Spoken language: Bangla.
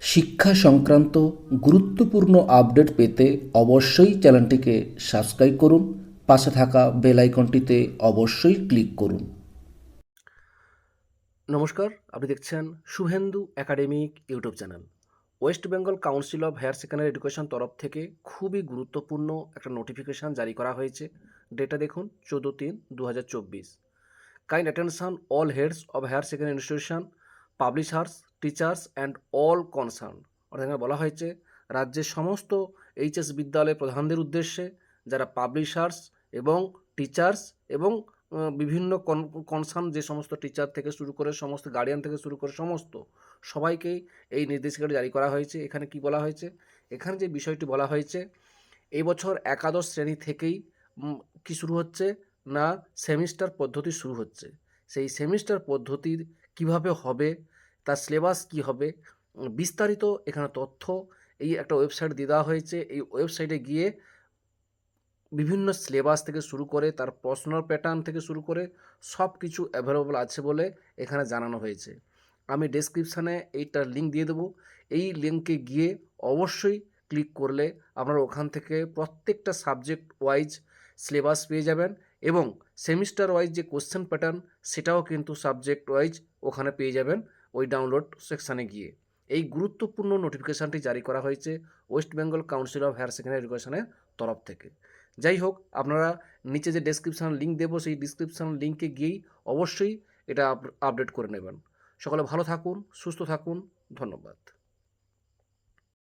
শিক্ষা সংক্রান্ত গুরুত্বপূর্ণ আপডেট পেতে অবশ্যই চ্যানেলটিকে সাবস্ক্রাইব করুন, পাশে থাকা বেল আইকনটিতে অবশ্যই ক্লিক করুন। নমস্কার, আপনি দেখছেন Suvendu academic YouTube channel. West Bengal council of higher secondary education তরফ থেকে খুবই গুরুত্বপূর্ণ একটা নোটিফিকেশান জারি করা হয়েছে। ডেটা দেখুন, চোদ্দ তিন দু হাজার চব্বিশ। Kind attention all heads of higher secondary institution publishers, teachers and all concern. অর্থাৎ এখানে বলা হয়েছে, রাজ্যের সমস্ত এইচএস বিদ্যালয়ের প্রধানদের উদ্দেশ্যে যারা পাবলিশার্স এবং টিচার্স এবং বিভিন্ন কনসার্ন যে সমস্ত টিচার থেকে শুরু করে সমস্ত গার্ডিয়ান থেকে শুরু করে সমস্ত সবাইকেই এই নির্দেশিকাটি জারি করা হয়েছে। এখানে কি বলা হয়েছে? এখানে যে বিষয়টি বলা হয়েছে, এই বছর একাদশ শ্রেণি থেকেই কি শুরু হচ্ছে না সেমিস্টার পদ্ধতি শুরু হচ্ছে। সেই সেমিস্টার পদ্ধতির কীভাবে হবে তার সিলেবাস কি হবে? বিস্তারিত এখানে তথ্য, এই একটা ওয়েবসাইট দিয়ে দেওয়া হয়েছে। এই ওয়েবসাইটে গিয়ে বিভিন্ন সিলেবাস থেকে শুরু করে, তার প্রশ্নর প্যাটার্ন থেকে শুরু করে সব কিছু অ্যাভেলেবল আছে বলে এখানে জানানো হয়েছে। আমি ডেসক্রিপশানে এইটার লিঙ্ক দিয়ে দেবো। এই লিঙ্কে গিয়ে অবশ্যই ক্লিক করলে আপনারা ওখান থেকে প্রত্যেকটা সাবজেক্ট ওয়াইজ সিলেবাস পেয়ে যাবেন এবং সেমিস্টার ওয়াইজ যে কোশ্চেন প্যাটার্ন সেটাও কিন্তু সাবজেক্ট ওয়াইজ ওখানে পেয়ে যাবেন। ওই ডাউনলোড সেকশানে গিয়ে। এই গুরুত্বপূর্ণ নোটিফিকেশানটি জারি করা হয়েছে West Bengal council of higher secondary এডুকেশনের তরফ থেকে। যাই হোক, আপনারা নিচে যে ডেসক্রিপশান লিঙ্ক দেবো, সেই ডিসক্রিপশান লিঙ্কে গিয়েই অবশ্যই এটা আপডেট করে নেবেন। সকলে ভালো থাকুন, সুস্থ থাকুন, ধন্যবাদ।